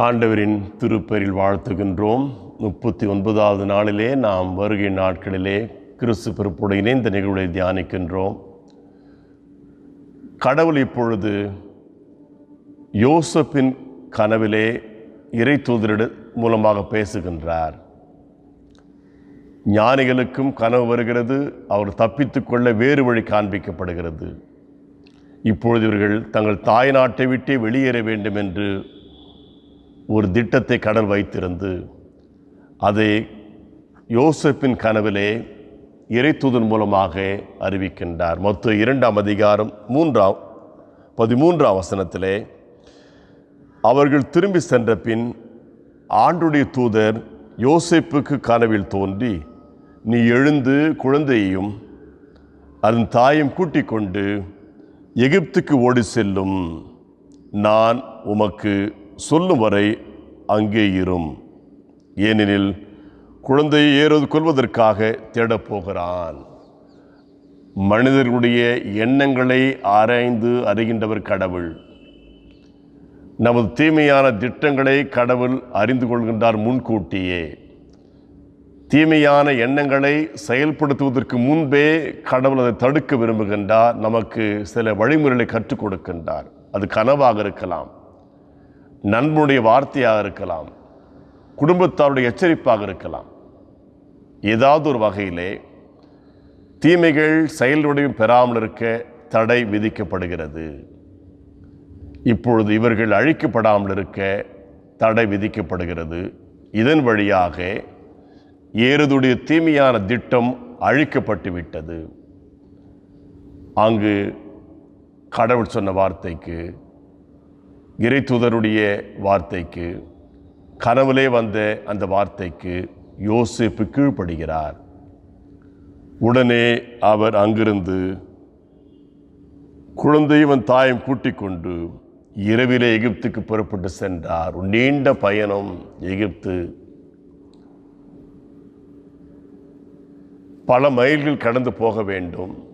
ஆண்டவரின் திருப்பெரில் வாழ்த்துகின்றோம். முப்பத்தி ஒன்பதாவது நாளிலே நாம் வருகை நாட்களிலே கிறிஸ்து பிறப்போடு இணைந்த நிகழ்வை தியானிக்கின்றோம். கடவுள் இப்பொழுது யோசப்பின் கனவிலே இறை தூதரிட மூலமாக பேசுகின்றார். ஞானிகளுக்கும் கனவு வருகிறது அவர் தப்பித்துக்கொள்ள வேறு வழி காண்பிக்கப்படுகிறது. இப்பொழுது இவர்கள் தங்கள் தாய் நாட்டை விட்டே வெளியேற வேண்டும் என்று ஒரு திட்டத்தை கடல் வைத்திருந்து அதை யோசப்பின் கனவிலே இறைத்தூதன் மூலமாக அறிவிக்கின்றார். மொத்த இரண்டாம் அதிகாரம் மூன்றாம் பதிமூன்றாம் வசனத்திலே அவர்கள் திரும்பி சென்ற பின் ஆண்டுடைய தூதர் யோசிப்புக்கு கனவில் தோன்றி நீ எழுந்து குழந்தையையும் அதன் தாயும் கூட்டிக் கொண்டு எகிப்துக்கு ஓடி செல்லும். நான் உமக்கு சொல்லும் வரை அங்கே இரும். ஏனெனில் குழந்தையை ஏறுவது கொள்வதற்காக தேடப் போகிறான். மனிதர்களுடைய எண்ணங்களை ஆராய்ந்து அறிகின்றவர் கடவுள். நமது தீமையான திட்டங்களை கடவுள் அறிந்து கொள்கின்றார் முன்கூட்டியே. தீமையான எண்ணங்களை செயல்படுத்துவதற்கு முன்பே கடவுள் அதை தடுக்க விரும்புகின்றார். நமக்கு சில வழிமுறைகளை கற்றுக் கொடுக்கின்றார். அது கனவாக இருக்கலாம். நண்பனுடைய வார்த்தையாக இருக்கலாம் குடும்பத்தாருடைய எச்சரிப்பாக இருக்கலாம். ஏதாவது ஒரு வகையிலே தீமைகள் செயல்வடிவும் பெறாமல் இருக்க தடை விதிக்கப்படுகிறது. இப்பொழுது இவர்கள் அழிக்கப்படாமல் இருக்க தடை விதிக்கப்படுகிறது. இதன் வழியாக ஏறுதுடைய தீமையான திட்டம் அழிக்கப்பட்டு விட்டது அங்கு கடவுள் சொன்ன வார்த்தைக்கு இறைத்துதருடைய வார்த்தைக்கு கனவுலே வந்த அந்த வார்த்தைக்கு யோசிப்பு கீழ்ப்படுகிறார். உடனே அவர் அங்கிருந்து குழந்தையும் தாயும் கூட்டிக் கொண்டு இரவிலே எகிப்துக்கு புறப்பட்டு சென்றார். நீண்ட பயணம் எகிப்து. பல மைல்கள் கடந்து போக வேண்டும்.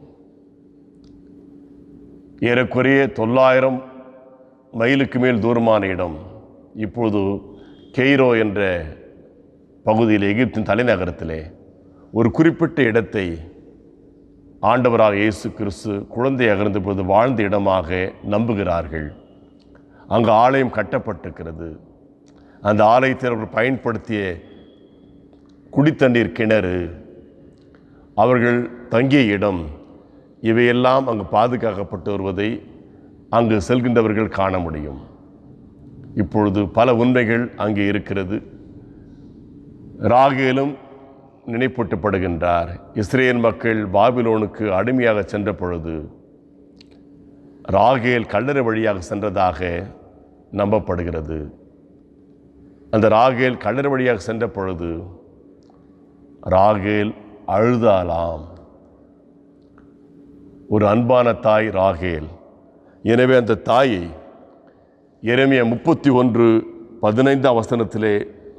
ஏறக்குறைய தொள்ளாயிரம் மைலுக்கு மேல் தூரமான இடம். இப்பொழுது கெய்ரோ என்ற பகுதியில் எகிப்தின் தலைநகரத்திலே ஒரு குறிப்பிட்ட இடத்தை ஆண்டவராக இயேசு கிறிஸ்து குழந்தையாக இருந்தபோது வாழ்ந்த இடமாக நம்புகிறார்கள். அங்கு ஆலயம் கட்டப்பட்டிருக்கிறது. அந்த ஆலயத்தில் அவர்கள் பயன்படுத்திய குடித்தண்ணீர் கிணறு அவர்கள் தங்கிய இடம் இவையெல்லாம் அங்கு பாதுகாக்கப்பட்டு வருவதை அங்கு செல்கின்றவர்கள் காண முடியும். இப்பொழுது பல உண்மைகள் அங்கே இருக்கிறது. ராகேலும் நினைப்பூட்டப்படுகின்றார். இஸ்ரேல் மக்கள் பாபிலோனுக்கு அடிமையாக சென்ற பொழுது ராகேல் கல்லறை வழியாக சென்றதாக நம்பப்படுகிறது. அந்த ராகேல் கல்லறை வழியாக சென்ற பொழுது ராகேல் அழுதாலாம். ஒரு அன்பான தாய் ராகேல் எனவே அந்த தாயை இறைமைய முப்பத்தி ஒன்று பதினைந்தாம் வசனத்திலே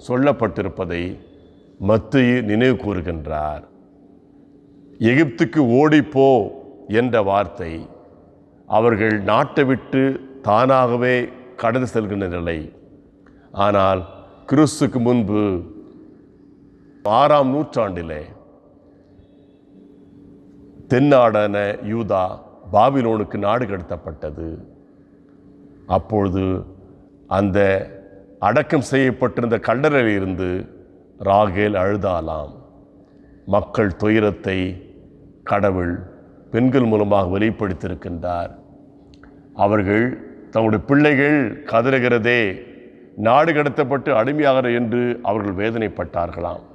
சொல்லப்பட்டிருப்பதை மத்திய நினைவு கூறுகின்றார். எகிப்துக்கு ஓடிப்போ என்ற வார்த்தை அவர்கள் நாட்டை விட்டு தானாகவே கடந்து செல்கின்ற நிலை. ஆனால் கிறிஸ்துக்கு முன்பு ஆறாம் நூற்றாண்டிலே தென்னாடன யூதா பாபிலோனுக்கு நாடு கடத்தப்பட்டது. அப்பொழுது அந்த அடக்கம் செய்யப்பட்டிருந்த கல்லறையில் இருந்து ராகேல் அழுதாலாம். மக்கள் துயரத்தை கடவுள் பெண்கள் மூலமாக வெளிப்படுத்தியிருக்கின்றார். அவர்கள் தங்களுடைய பிள்ளைகள் கதறுகிறதே நாடு கடத்தப்பட்டு அடிமையாகிற என்று அவர்கள் வேதனைப்பட்டார்களாம்.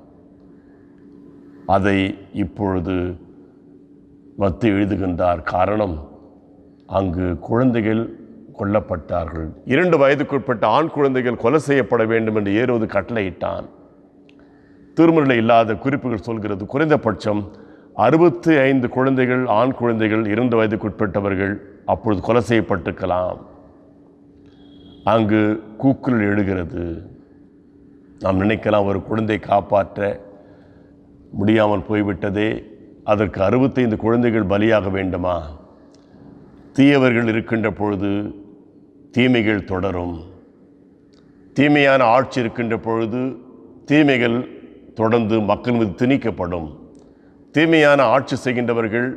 அதை இப்பொழுது மத்து எழுதுகின்றார். காரணம் அங்கு குழந்தைகள் கொல்லப்பட்டார்கள். இரண்டு வயதுக்குட்பட்ட ஆண் குழந்தைகள் கொலை செய்யப்பட வேண்டும் என்று ஏறுவது கட்டளையிட்டான். திருமணில் இல்லாத குறிப்புகள் சொல்கிறது குறைந்தபட்சம் அறுபத்தி ஐந்து குழந்தைகள் ஆண் குழந்தைகள் இரண்டு வயதுக்குட்பட்டவர்கள் அப்பொழுது கொலை செய்யப்பட்டிருக்கலாம். அங்கு கூக்குரல் எழுகிறது நாம் நினைக்கலாம் ஒரு குழந்தை காப்பாற்ற முடியாமல் போய்விட்டதே அதற்கு அறுபத்தைந்து குழந்தைகள் பலியாக வேண்டுமா? தீயவர்கள் இருக்கின்ற பொழுது தீமைகள் தொடரும். தீமையான ஆட்சி இருக்கின்ற பொழுது தீமைகள் தொடர்ந்து மக்கள் மீது திணிக்கப்படும். தீமையான ஆட்சி செய்கின்றவர்கள்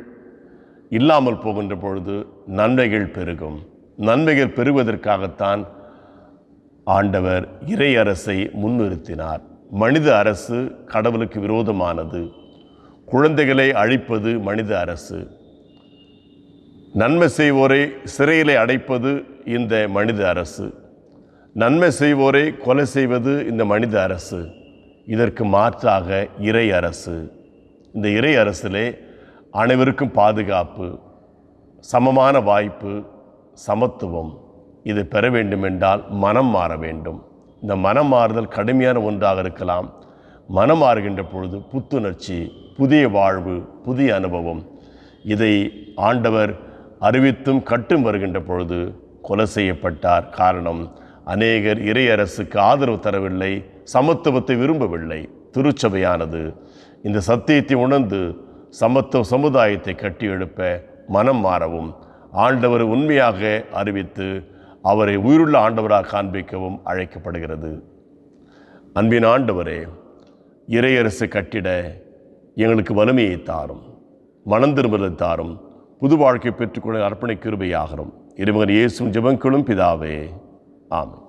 இல்லாமல் போகின்ற பொழுது நன்மைகள் பெருகும். நன்மைகள் பெறுவதற்காகத்தான் ஆண்டவர் இறை அரசை முன்னிறுத்தினார். மனித அரசு கடவுளுக்கு விரோதமானது. குழந்தைகளை அழிப்பது மனித அரசு. நன்மை செய்வோரை சிறையிலே அடைப்பது இந்த மனித அரசு. நன்மை செய்வோரை கொலை செய்வது இந்த மனித அரசு. இதற்கு மாற்றாக இறை அரசு. இந்த இறை அரசிலே அனைவருக்கும் பாதுகாப்பு சமமான வாய்ப்பு சமத்துவம். இது பெற வேண்டுமென்றால் மனம் மாற வேண்டும். இந்த மனம் மாறுதல் கடுமையான ஒன்றாக இருக்கலாம். மனம் மாறுகின்ற பொழுது புத்துணர்ச்சி புதிய வாழ்வு புதிய அனுபவம். இதை ஆண்டவர் அறிவித்தும் கட்டும் வருகின்ற பொழுது கொலை செய்யப்பட்டார். காரணம் அநேகர் இறையரசுக்கு ஆதரவு தரவில்லை சமத்துவத்தை விரும்பவில்லை. திருச்சபையானது இந்த சத்தியத்தை உணர்ந்து சமத்துவ சமுதாயத்தை கட்டியெழுப்ப மனம் மாறவும் ஆண்டவர் உண்மையாக அறிவித்து அவரை உயிருள்ள ஆண்டவராக காண்பிக்கவும் அழைக்கப்படுகிறது. அன்பின் ஆண்டவரே இறையரசு கட்டிட எங்களுக்கு வலிமையை தாரும். மனம் திரும்பலை தாரும். புது வாழ்க்கை பெற்றுக்கொள்ள அர்ப்பணை கிருபையாகிறோம் இறைமகன் இயேசும் ஜபங்களும் பிதாவே. ஆமாம்